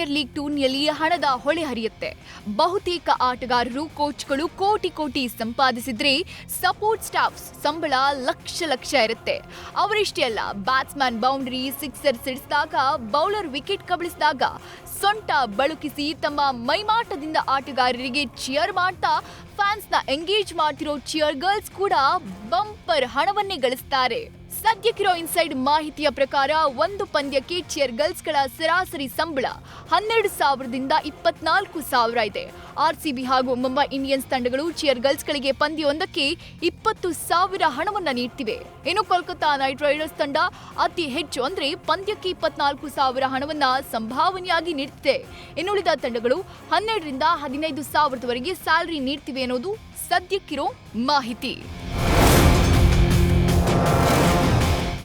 Premier league ಟೂರ್ನಿಯಲ್ಲಿ ಹಣದ ಹೊಳೆ ಹರಿಯುತ್ತೆ. ಬಹುತೇಕ ಆಟಗಾರರು, ಕೋಚ್ಗಳು ಕೋಟಿ ಕೋಟಿ ಸಂಪಾದಿಸಿದ್ರೆ ಸಪೋರ್ಟ್ ಸ್ಟಾಫ್ಸ್ ಸಂಬಳ ಲಕ್ಷ ಲಕ್ಷ ಇರುತ್ತೆ. ಅವರಿಷ್ಟೇ ಅಲ್ಲ ಬ್ಯಾಟ್ಸ್ಮನ್ ಬೌಂಡ್ರಿ ಸಿಕ್ಸರ್ ಸಿಡಿಸಿದಾಗ, ಬೌಲರ್ ವಿಕೆಟ್ ಕಬಳಿಸಿದಾಗ ಸೊಂಟ ಬಳುಕಿಸಿ ತಮ್ಮ ಮೈಮಾಟದಿಂದ ಆಟಗಾರರಿಗೆ ಚಿಯರ್ ಮಾಡ್ತಾ ಫ್ಯಾನ್ಸ್ನ ಎಂಗೇಜ್ ಮಾಡ್ತಿರೋ ಚಿಯರ್ ಗರ್ಲ್ಸ್ ಕೂಡ ಬಂಪರ್ ಹಣವನ್ನೇ ಗಳಿಸ್ತಾರೆ. ಸದ್ಯಕ್ಕಿರೋ ಇನ್ಸೈಡ್ ಮಾಹಿತಿಯ ಪ್ರಕಾರ ಒಂದು ಪಂದ್ಯಕ್ಕೆ ಚಿಯರ್ ಗರ್ಲ್ಸ್ಗಳ ಸರಾಸರಿ ಸಂಬಳ ಹನ್ನೆರಡು ಸಾವಿರದಿಂದ ಇಪ್ಪತ್ನಾಲ್ಕು ಸಾವಿರ ಇದೆ. ಆರ್ಸಿಬಿ ಹಾಗೂ ಮುಂಬೈ ಇಂಡಿಯನ್ಸ್ ತಂಡಗಳು ಚಿಯರ್ ಗರ್ಲ್ಸ್ಗಳಿಗೆ ಪಂದ್ಯವೊಂದಕ್ಕೆ ಇಪ್ಪತ್ತು ಸಾವಿರ ಹಣವನ್ನು ನೀಡ್ತಿವೆ. ಇನ್ನು ಕೋಲ್ಕತ್ತಾ ನೈಟ್ ರೈಡರ್ಸ್ ತಂಡ ಅತಿ ಹೆಚ್ಚು ಅಂದ್ರೆ ಪಂದ್ಯಕ್ಕೆ ಇಪ್ಪತ್ನಾಲ್ಕು ಸಾವಿರ ಹಣವನ್ನ ಸಂಭಾವನೆಯಾಗಿ ನೀಡುತ್ತಿದೆ ಇನ್ನುಳಿದ ತಂಡಗಳು ಹನ್ನೆರಡರಿಂದ ಹದಿನೈದು ಸಾವಿರದವರೆಗೆ ಸ್ಯಾಲರಿ ನೀಡ್ತಿವೆ ಅನ್ನೋದು ಸದ್ಯಕ್ಕಿರೋ ಮಾಹಿತಿ.